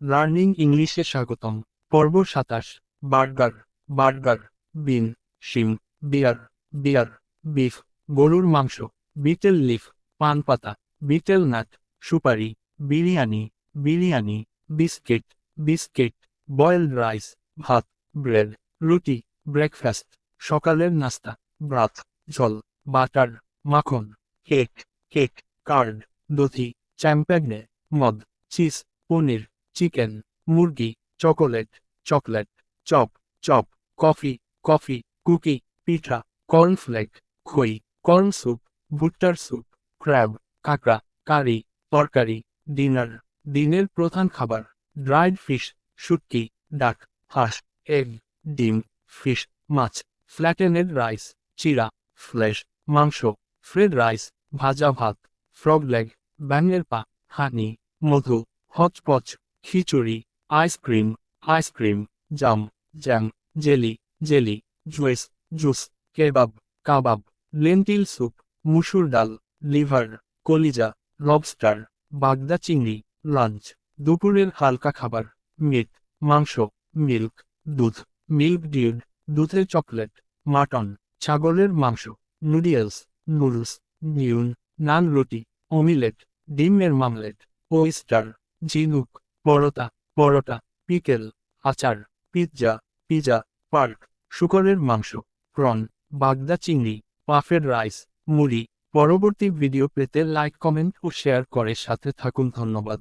Learning ইংলিশে স্বাগতম। পর্ব সাতাশ। বার্গার। বার্গার। বিন। শিম। বিয়ার। বিয়ার। বিফ। গরুর মাংস। Betel leaf. পান পাতা। Betel nut. সুপারি। Biryani. Biryani. Biscuit. Biscuit. Boiled rice. ভাত। ব্রেড। রুটি। ব্রেকফাস্ট। সকালের নাস্তা। ব্রাত জল বাটার। মাখন। কেক। কেক। কার্ড। দধি। চ্যাম্পেগনে। মদ। চিজ। পনির। চিকেন, মুরগি, chocolate, chocolate, chop chop, coffee coffee, cookie, পিঠা, কর্নফ্লেক, খই, কর্ন স্যুপ, ভুট্টার স্যুপ, ক্র্যাব, কাঁকড়া, কারি, তরকারি, ডিনার দিনের প্রধান খাবার, ড্রাইড ফিশ, শুটকি, ডাক, হাঁস, এগ, ডিম, ফিশ, মাছ ফ্ল্যাটেনেড রাইস, চিরা, ফ্লেশ, মাংস, ফ্রেড রাইস, ভাজা ভাত, ফ্রগ লেগ, ব্যাঙের পা হানি মধু, হচপচ খিচুড়ি ice cream ice cream jam jam jelly jelly juice juice kebab কাবাব লেন্টিল স্যুপ মুসুর ডাল লিভার কলিজা লবস্টার বাগদা চিংড়ি লাঞ্চ দুপুরের হালকা খাবার মিট মাংস মিল্ক দুধ মিল্ক ডিউড দুধের চকলেট মাটন ছাগলের মাংস নুডলস নুডলস নিউন নান রুটি অমিলেট ডিমের মামলেট ওয়েস্টার ঝিনুক পরোটা পরোটা, পিকেল, আচার, পিৎজা, পিজা, পার্ক, শুকরের মাংস, প্রন, বাগদা চিংড়ি, পাফের রাইস, মুড়ি। পরবর্তী ভিডিও পেতে লাইক, কমেন্ট ও শেয়ার করে সাথে থাকুন, ধন্যবাদ।